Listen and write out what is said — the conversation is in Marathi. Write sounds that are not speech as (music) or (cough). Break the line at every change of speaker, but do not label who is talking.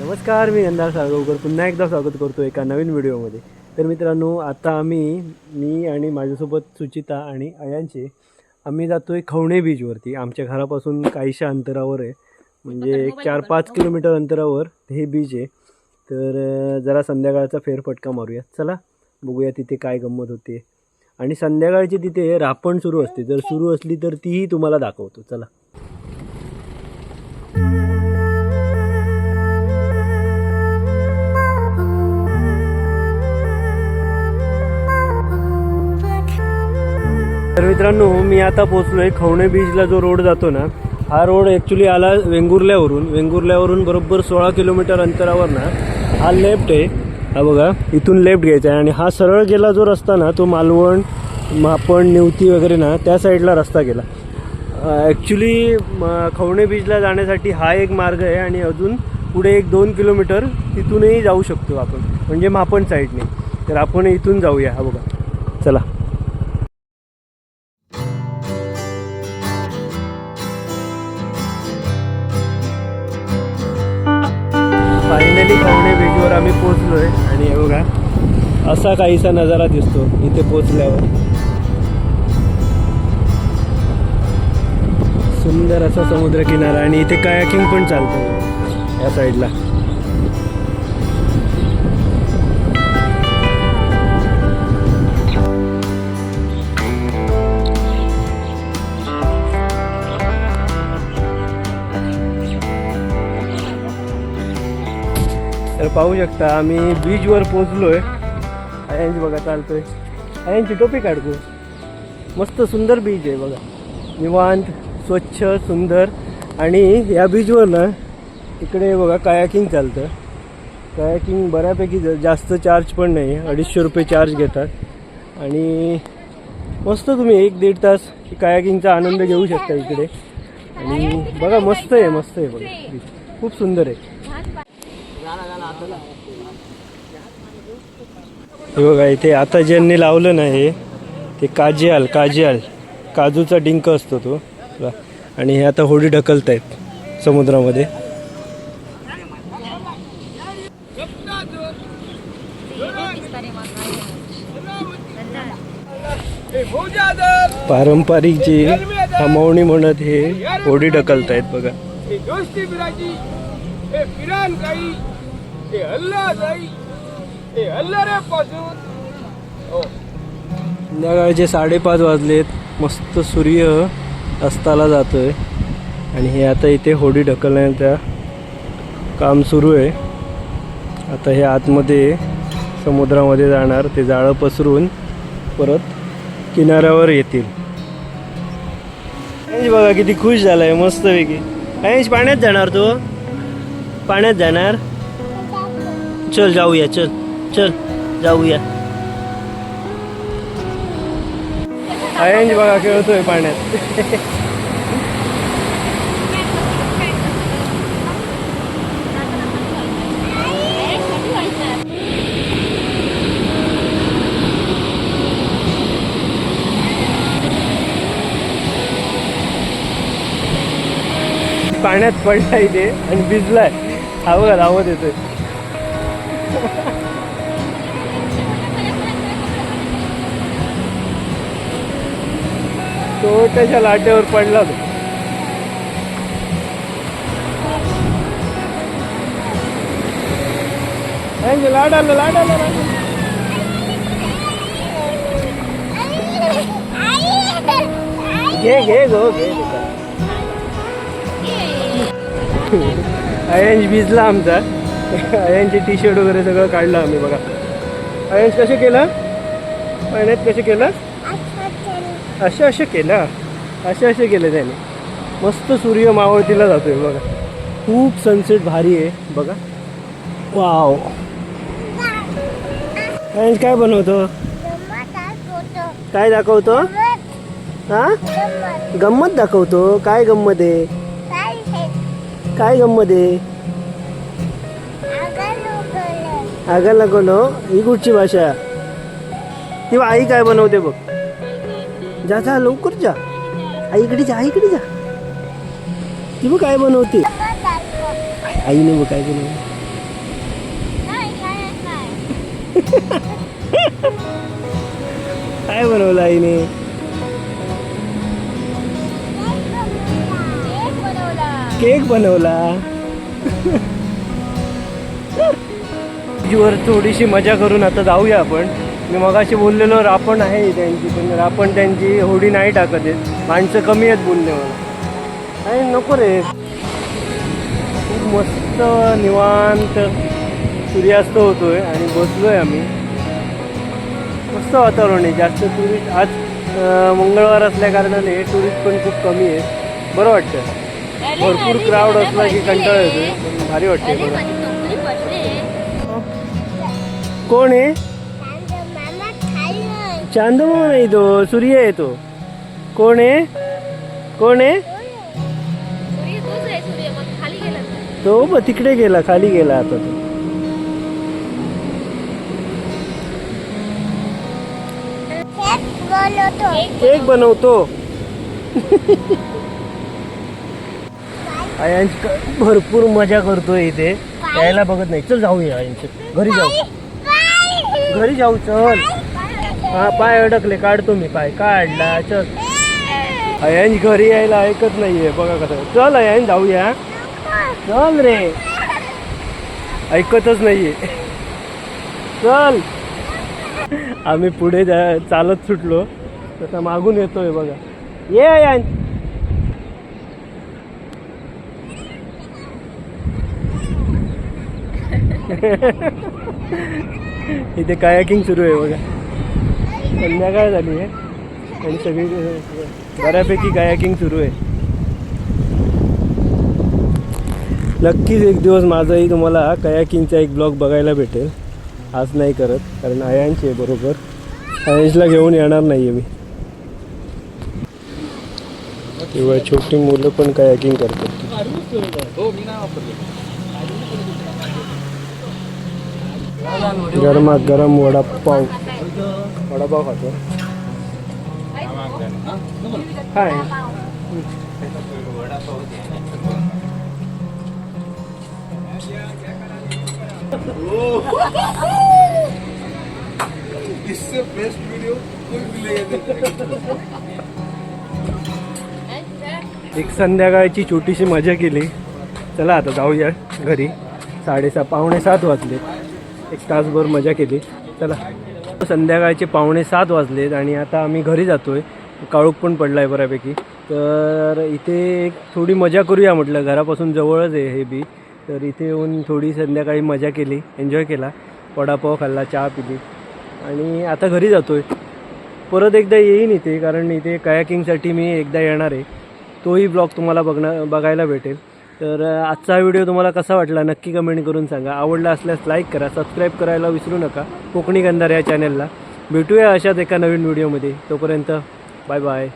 नमस्कार मी यंदा साळगावकर. पुन्हा एकदा स्वागत करतो एका नवीन व्हिडिओमध्ये. तर मित्रांनो आता आम्ही मी आणि माझ्यासोबत सुचिता आणि अयांचे आम्ही जातो आहे खवणे बीचवरती आमच्या घरापासून काहीशा अंतरावर आहे. म्हणजे एक चार पाच किलोमीटर अंतरावर हे बीच आहे. तर जरा संध्याकाळचा फेरफटका मारूया. चला बघूया तिथे काय गंमत होते. आणि संध्याकाळची तिथे रापण सुरू असते. जर सुरू असली तर तीही तुम्हाला दाखवतो. चला. तर मित्रांनो मी आता पोचलो आहे खवणे बीचला जो रोड जातो ना हा रोड ॲक्च्युली आला वेंगुर्ल्यावरून. वेंगुर्ल्यावरून बरोबर सोळा किलोमीटर अंतरावर ना हा लेफ्ट आहे. हा बघा इथून लेफ्ट घ्यायचा आहे आणि हा सरळ गेला जो रस्ता ना तो मालवण मापण निवती वगैरे ना त्या साईडला रस्ता गेला. ॲक्च्युली खवणे बीचला जाण्यासाठी हा एक मार्ग आहे आणि अजून पुढे एक दोन किलोमीटर तिथूनही जाऊ शकतो आपण. म्हणजे मापण साईडने तर आपण इथून जाऊया हा बघा. चला. फायनली खवणे बीचवर आम्ही पोचलो आहे आणि हे बघा असा काहीसा नजारा दिसतो इथे पोचल्यावर सुंदर असा समुद्र किनारा आणि इथे कायाकिंग पण चालतो या साईडला तर पाहू शकता आम्ही बीचवर आहे आयांची बघा चालतो आहे अयांची टोपी काढतो. मस्त सुंदर बीच आहे बघा. निवांत स्वच्छ सुंदर. आणि या बीचवर ना इकडे बघा कायाकिंग चालतं. कायाकिंग बऱ्यापैकी ज- जास्त चार्ज पण नाही. अडीचशे रुपये चार्ज घेतात. आणि मस्त तुम्ही एक दीड तास कायाकिंगचा आनंद घेऊ शकता इकडे. आणि बघा मस्त आहे मस्त आहे बघा. बीच खूप सुंदर आहे. हे बघा इथे आता ज्यांनी लावलं ना हे ते काजियाल काजियाल. काजूचा डिंक असतो तो. आणि हे आता होडी ढकलत आहेत समुद्रामध्ये. पारंपरिक जी हमावणी म्हणत हे होडी ढकलत आहेत बघा
એ દોસ્તી બિરાજી એ પિરાન ગઈ એ અલ્લાહ ગઈ એ અલ્લાહ રે પાછું ઓ
संध्याकाळचे साडेपाच वाजलेत मस्त सूर्य अस्ताला जातोय आणि हे आता इथे होडी ढकलण्याचं काम सुरू आहे आता हे आतमध्ये समुद्रामध्ये जाणार ते जाळं पसरून परत किनाऱ्यावर येतील ऐश बघा किती खुश झालाय मस्त पैकी ऐश पाण्यात जाणार तो पाण्यात जाणार चल जाऊया चल चल जाऊया. अरेंज बघा खेळतोय पाण्यात. पाण्यात पडला इथे आणि भिजलाय. हा बघा धावत येतोय. तो त्याच्या लाटेवर पडला तो? लाट आलं लाट आलं लाट आलं. घे घे गो घे. अयंश भिजला आमचा. अयंशचे टी शर्ट वगैरे सगळं काढलं आम्ही बघा. अयंश कसं केलं? पाण्यात कसं केलं? असं असं केलं. असं असं केलं त्याने. मस्त सूर्य मावळतीला जातोय बघा. खूप सनसेट भारी आहे बघा. वाव अयंश काय बनवतो? काय दाखवतो? हा? गंमत दाखवतो. काय गंमत आहे? काय गंमत आहे? अगं लगलो ही कुठची भाषा? ती आई काय बनवते बघ. जा जा लवकर जा. आई इकडे जा आई इकडे जा. ती बघ काय बनवते. आईने बघ काय बनवलं (laughs) काय बनवलं आईने? केक बनवला. (laughs) वर थोडीशी मजा करून आता जाऊया आपण. मी मगाशी बोललेलो रापण आहे त्यांची पण रापण त्यांची होडी नाही टाकत आहेत माणसं कमी आहेत बोलले मला नाही नको रे. खूप मस्त निवांत सूर्यास्त होतोय आणि बसलोय आम्ही. मस्त वातावरण आहे. जास्त टुरिस्ट आज मंगळवार असल्या कारणाने टुरिस्ट पण खूप कमी आहे. बरं वाटतं. भरपूर क्राऊड असला की कंटाळा येतो भारी वाटते बरं. कोण आहे चांदमामा नाही तो सूर्य आहे तो. कोण आहे कोण आहे तो ब तिकडे गेला खाली गेला आता तो. केक बनवतो. आयांची भरपूर मजा करतोय इथे. यायला बघत नाही. चल जाऊया आयांची घरी जाऊ. घरी जाऊ चल. हा पाय अडकले काढतो मी पाय. काढला चल. अयांश घरी यायला ऐकत नाहीये. बघा कसं. चल यांनी जाऊया चल रे. ऐकतच नाहीये. चल. आम्ही पुढे जा चालत सुटलो. तसा मागून येतोय बघा. ये अयांश (laughs) इथे कायाकिंग सुरू आहे बघा. संध्याकाळ झाली आहे. आणि सगळी बऱ्यापैकी कायाकिंग सुरू आहे. नक्कीच एक दिवस माझाही तुम्हाला कयाकिंगचा एक ब्लॉग बघायला भेटेल. आज नाही करत कारण अयांची आहे बरोबर. अयांशला घेऊन येणार नाही आहे मी. किंवा छोटी मुलं पण कयाकिंग करतात. गरमात गरम वडापाव. वडापाव खातो. काय
इससे बेस्ट वीडियो कोई मिलेगा
एक संध्याकाळची छोटीशी मजा केली. चला आता जाऊया घरी. साडेसहा पावणे सात वाजले एक तासभर मजा केली. चला. संध्याकाळचे पावणे सात वाजलेत आणि आता आम्ही घरी जातो आहे काळोख पण पडला आहे बऱ्यापैकी. तर इथे एक थोडी मजा करूया म्हटलं. घरापासून जवळच आहे हे बी. तर इथे येऊन थोडी संध्याकाळी मजा केली. एन्जॉय केला. वडापाव खाल्ला चहा पिली. आणि आता घरी जातो आहे परत एकदा येईन इथे कारण इथे कायाकिंगसाठी मी एकदा येणार आहे. तोही ब्लॉग तुम्हाला बघणं बघायला भेटेल. तर आजचा व्हिडिओ तुम्हाला कसा वाटला नक्की कमेंट करून सांगा. आवडला असल्यास लाईक करा सबस्क्राईब करायला विसरू नका. कोकणी गंधार या चॅनलला भेटूया अशाच एका नवीन व्हिडिओमध्ये तोपर्यंत बाय बाय